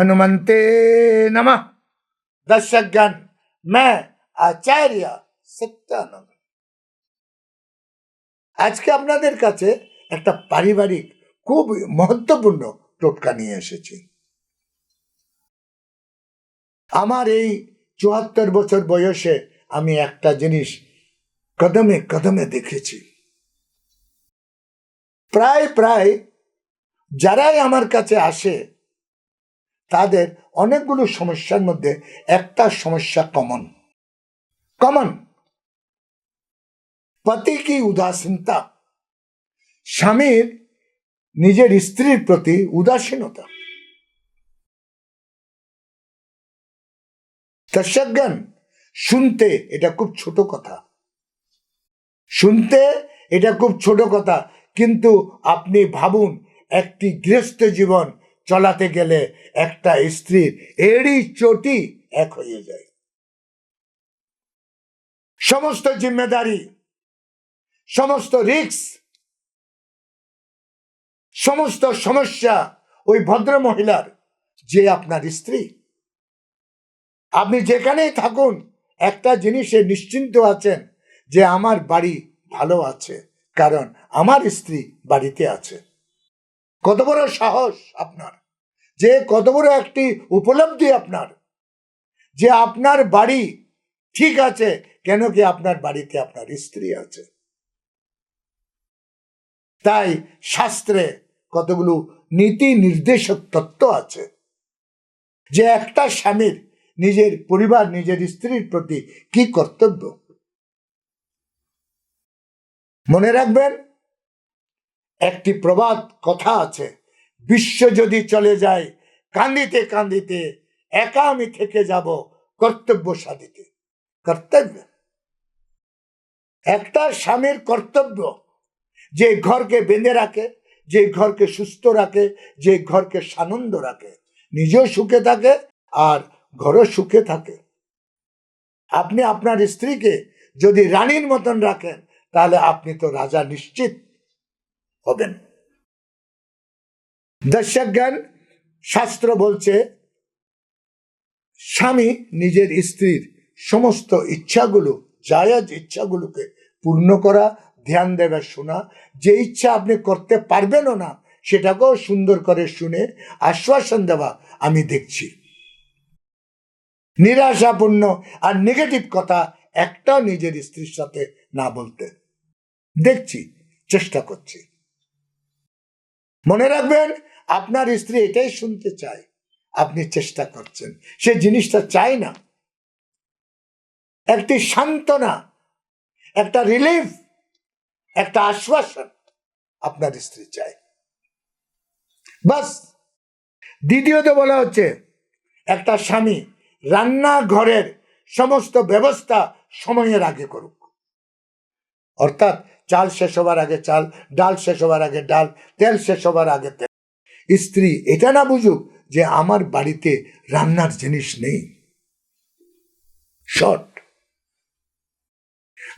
हनुमंते नमः दर्शकगण मैं আচার্য সত্যানন্দ আজকে আপনাদের কাছে একটা পারিবারিক খুব মহত্বপূর্ণ টোটকা নিয়ে এসেছি আমার এই চুয়াত্তর বছর বয়সে আমি একটা জিনিস কদমে কদমে দেখেছি প্রায় প্রায় যারাই আমার কাছে আসে তাদের অনেকগুলো সমস্যার মধ্যে একটা সমস্যা কমন কমন পতি কি উদাসীনতা? স্বামীর নিজের স্ত্রীর প্রতি উদাসীনতা। দর্শকগণ, শুনতে এটা খুব ছোট কথা। শুনতে এটা খুব ছোট কথা, কিন্তু আপনি ভাবুন, একটি গৃহস্থ জীবন চলাতে গেলে একটা স্ত্রীর এড়ি চটি এক হয়ে যায়। সমস্ত জিম্মেদারি, সমস্ত রিক্স সমস্ত সমস্যা ওই ভদ্র মহিলার যে আপনার স্ত্রী। আপনি যেখানেই থাকুন, একটা জিনিসে নিশ্চিন্ত আছেন যে আমার বাড়ি ভালো আছে, কারণ আমার স্ত্রী বাড়িতে আছে। কত বড় সাহস আপনার। যে কত বড় একটি উপলব্ধি আপনার। যে আপনার বাড়ি ঠিক আছে, কেন কি আপনার বাড়িতে আপনার স্ত্রী আছে? তাই শাস্ত্রে কতগুলো নীতি নির্দেশক তত্ত্ব আছে। যে একটা স্বামীর নিজের পরিবার, নিজের স্ত্রীর প্রতি কি কর্তব্য? মনে রাখবেন, একটি প্রবাদ কথা আছে। বিশ্ব যদি চলে যায়, কান্দিতে কান্দিতে একা আমি থেকে যাব কর্তব্য সাধিতে। কর্তব্য? একটা স্বামীর কর্তব্য যে ঘরকে বেঁধে রাখে, যে ঘরকে সুস্থ রাখে, যে ঘরকে সানন্দ রাখে। নিজেও সুখে থাকে আর ঘরও সুখে থাকে। আপনি আপনার স্ত্রীকে যদি রানীর মতন রাখেন, তাহলে আপনি তো রাজা নিশ্চিত হবেন। দর্শকজ্ঞান শাস্ত্র বলছে, স্বামী নিজের স্ত্রীর সমস্ত ইচ্ছাগুলো, জায়াজ ইচ্ছাগুলোকে পূর্ণ করা, ধ্যান দেবে, শোনা। যে ইচ্ছা আপনি করতে পারবেনও না, সেটাকেও সুন্দর করে শুনে আশ্বাসন দেওয়া আমি দেখছি। নিরাশাপূর্ণ আর নেগেটিভ কথা একটাও নিজের স্ত্রীর সাথে না বলতে। দেখছি, চেষ্টা করছি। মনে রাখবেন আপনার স্ত্রী এটাই শুনতে চায়, আপনি চেষ্টা করছেন। সে জিনিসটা চাই না। একটি সান্ত্বনা, একটা রিলিফ একটা আশ্বাসন আপনার স্ত্রী চায়। বাস, দ্বিতীয়ত বলা হচ্ছে, একটা স্বামী রান্নাঘরের সমস্ত ব্যবস্থা সময়ের আগে করুক। অর্থাৎ চাল শেষ হবার আগে চাল, ডাল শেষ হবার আগে ডাল, তেল শেষ হবার আগে তেল। স্ত্রী, এটা না বুঝুক যে আমার বাড়িতে রান্নার জিনিস নেই। শর্ট।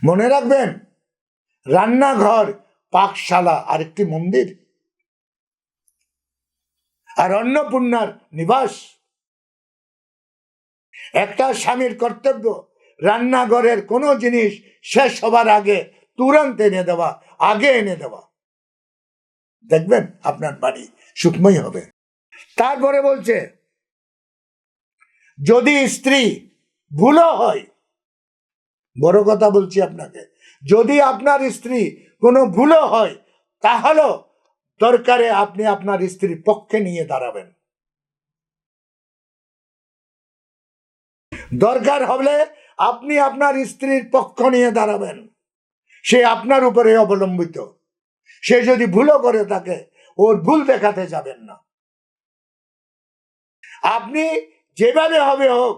মনে রাখবেন, রান্নাঘর, পাকশালা আর একটি মন্দির। আর অন্নপূর্ণার নিবাস। একটা স্বামীর কর্তব্য, রান্নাঘরের কোনো জিনিস শেষ হবার আগে তুরন্ত এনে দেওয়া, আগে এনে দেওয়া। দেখবেন আপনার বাড়ি সুখময় হবে। তারপরে বলছে, যদি স্ত্রী ভুলও হয়, বড় কথা বলছি আপনাকে, যদি আপনার স্ত্রী কোনো ভুলও হয়, তাহলেও দরকারে আপনি আপনার স্ত্রীর পক্ষে নিয়ে দাঁড়াবেন। দরকার হলে আপনি আপনার স্ত্রীর পক্ষ নিয়ে দাঁড়াবেন। সে আপনার উপরে অবলম্বিত। সে যদি ভুলও করে থাকে, ওর ভুল দেখাতে যাবেন না। আপনি যেভাবে হবে হোক,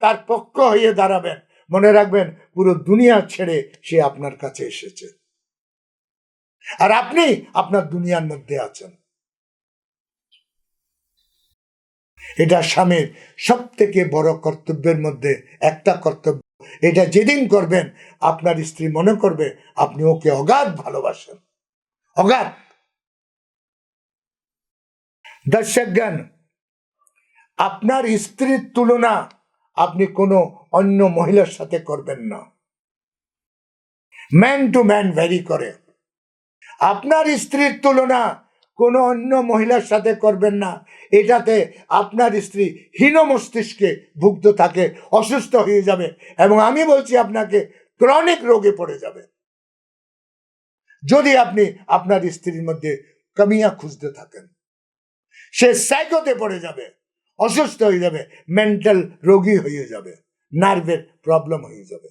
তার পক্ষ হয়ে দাঁড়াবেন। মনে রাখবেন, পুরো দুনিয়া ছেড়ে সে আপনার কাছে এসেছে। আর আপনি আপনার দুনিয়ার মধ্যে আছেন। এটা স্বামীর সব থেকে বড় কর্তব্যের মধ্যে একটা কর্তব্য। এটা যেদিন করবেন, আপনার স্ত্রী মনে করবে, আপনি ওকে অগাধ ভালোবাসেন। অগাধ দর্শক জ্ঞান আপনার স্ত্রীর তুলনা আপনি কোনো অন্য মহিলার সাথে করবেন না। ম্যান টু ম্যান ভ্যারি করে। আপনার স্ত্রীর তুলনা কোনো অন্য মহিলার সাথে করবেন না। এটাতে আপনার স্ত্রী হীন মস্তিষ্কে ভুগতে থাকে, অসুস্থ হয়ে যাবে এবং আমি বলছি আপনাকে ক্রনিক রোগে পড়ে যাবে। যদি আপনি আপনার স্ত্রীর মধ্যে কামিয়া খুঁজতে থাকেন, সে সাইকোতে পড়ে যাবে, অসুস্থ হয়ে যাবে মেন্টাল রোগী হয়ে যাবে নার্ভের প্রবলেম হয়ে যাবে।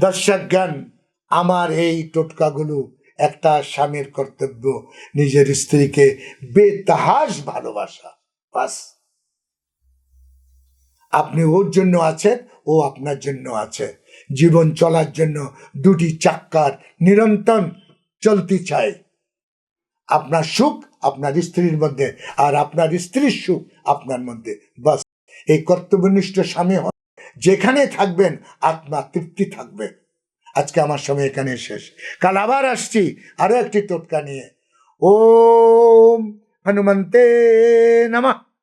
দর্শক জ্ঞান আমার এই টোটকাগুলো একটা স্বামীর কর্তব্য, নিজের স্ত্রীকে বেতাহাস ভালোবাসা, বাস। আপনি ওর জন্য আছেন, ও আপনার জন্য আছে। জীবন চলার জন্য দুটি চাক্কার নিরন্তর চলতে চায় আপনার সুখ আপনার স্ত্রীর মধ্যে আর আপনার স্ত্রীর সুখ আপনার মধ্যে। বাস, এই কর্তব্যনিষ্ঠ স্বামী হন। যেখানে থাকবেন, আত্মা তৃপ্তি থাকবে। আজকে আমার সময় এখানে শেষ। কাল আবার আসছি আরও একটি টোটকা নিয়ে। ওম হনুমন্তে নমঃ।